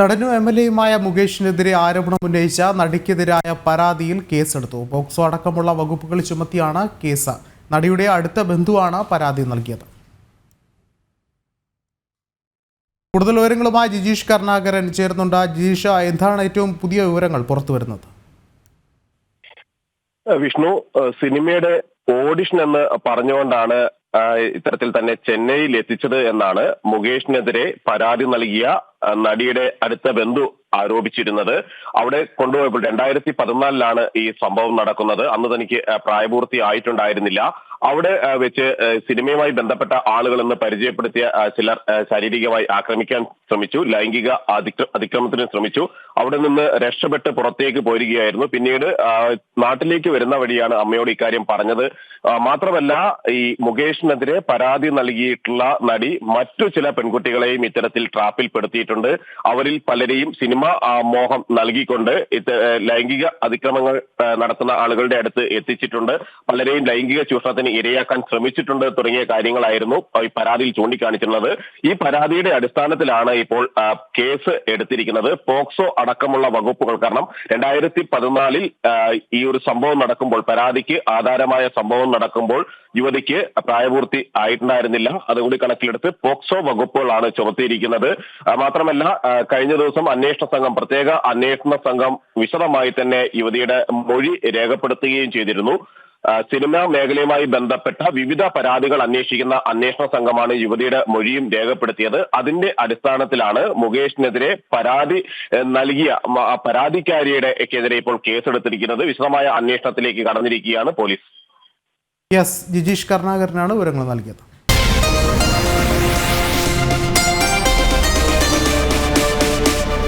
നടനും M L എയുമായ മുകേഷിനെതിരെ ആരോപണം ഉന്നയിച്ച നടിക്കെതിരായ പരാതിയിൽ കേസെടുത്തു. പോക്സോ അടക്കമുള്ള വകുപ്പുകൾ ചുമത്തിയാണ് കേസ്. നടിയുടെ അടുത്ത ബന്ധുവാണ് പരാതി നൽകിയത്. കൂടുതൽ വിവരങ്ങളുമായി ജിജീഷ് കരുണാകരൻ. ചേർന്നുണ്ട് ജിജീഷ് എന്താണ് ഏറ്റവും പുതിയ വിവരങ്ങൾ പുറത്തു വരുന്നത് വിഷ്ണു സിനിമയുടെ ഓഡിഷൻ എന്ന് പറഞ്ഞുകൊണ്ടാണ് ഇത്തരത്തിൽ തന്നെ ചെന്നൈയിൽ എത്തിച്ചത് എന്നാണ് മുകേഷിനെതിരെ പരാതി നൽകിയ നടിയുടെ അടുത്ത ബന്ധു ആരോപിച്ചിരുന്നത്. അവിടെ കൊണ്ടുപോയപ്പോൾ രണ്ടായിരത്തി പതിനാലിലാണ് ഈ സംഭവം നടക്കുന്നത്. അന്ന് തനിക്ക് പ്രായപൂർത്തി ആയിട്ടുണ്ടായിരുന്നില്ല. അവിടെ വെച്ച് സിനിമയുമായി ബന്ധപ്പെട്ട ആളുകൾ എന്ന് പരിചയപ്പെടുത്തിയ ചിലർ ശാരീരികമായി ആക്രമിക്കാൻ ശ്രമിച്ചു ലൈംഗിക അതിക്ര അതിക്രമത്തിന് ശ്രമിച്ചു. അവിടെ നിന്ന് രക്ഷപ്പെട്ട് പുറത്തേക്ക് പോരുകയായിരുന്നു പിന്നീട് നാട്ടിലേക്ക് വരുന്ന വഴിയാണ് അമ്മയോട് ഇക്കാര്യം പറഞ്ഞത്. മാത്രമല്ല ഈ മുകേഷിനെതിരെ പരാതി നൽകിയിട്ടുള്ള നടി മറ്റു ചില പെൺകുട്ടികളെയും ഇത്തരത്തിൽ ട്രാപ്പിൽ പെടുത്തിയിട്ടുണ്ട്. അവരിൽ പലരെയും സിനിമ മോഹം നൽകിക്കൊണ്ട് ലൈംഗിക അതിക്രമങ്ങൾ നടത്തുന്ന ആളുകളുടെ അടുത്ത് എത്തിച്ചിട്ടുണ്ട്. പലരെയും ലൈംഗിക ചൂഷണത്തിന് ഇരയാക്കാൻ ശ്രമിച്ചിട്ടുണ്ട് തുടങ്ങിയ കാര്യങ്ങളായിരുന്നു ഈ പരാതിയിൽ ചൂണ്ടിക്കാണിച്ചിട്ടുള്ളത്. ഈ പരാതിയുടെ അടിസ്ഥാനത്തിലാണ് ഇപ്പോൾ കേസ് എടുത്തിരിക്കുന്നത്. പോക്സോ അടക്കമുള്ള വകുപ്പുകൾ. കാരണം രണ്ടായിരത്തി പതിനാലിൽ ഈ ഒരു സംഭവം നടക്കുമ്പോൾ പരാതിക്ക് ആധാരമായ സംഭവം നടക്കുമ്പോൾ യുവതിക്ക് പ്രായപൂർത്തി ആയിട്ടുണ്ടായിരുന്നില്ല. അതുകൂടി കണക്കിലെടുത്ത് പോക്സോ വകുപ്പുകളാണ് ചുമത്തിയിരിക്കുന്നത്. മാത്രമല്ല കഴിഞ്ഞ ദിവസം അന്വേഷണ സംഘം പ്രത്യേക അന്വേഷണ സംഘം വിശദമായി തന്നെ യുവതിയുടെ മൊഴി രേഖപ്പെടുത്തുകയും ചെയ്തിരുന്നു. സിനിമാ മേഖലയുമായി ബന്ധപ്പെട്ട വിവിധ പരാതികൾ അന്വേഷിക്കുന്ന അന്വേഷണ സംഘമാണ് യുവതിയുടെ മൊഴിയും രേഖപ്പെടുത്തിയത്. അതിന്റെ അടിസ്ഥാനത്തിലാണ് മുകേഷിനെതിരെ പരാതി നൽകിയ പരാതിക്കാരിയുടെ എതിരെ ഇപ്പോൾ കേസെടുത്തിരിക്കുന്നത്. വിശദമായ അന്വേഷണത്തിലേക്ക് കടന്നിരിക്കുകയാണ് പോലീസ്. യെസ് ജിജീഷ് കരുണാകരനാണ് വിവരങ്ങൾ നൽകിയത്.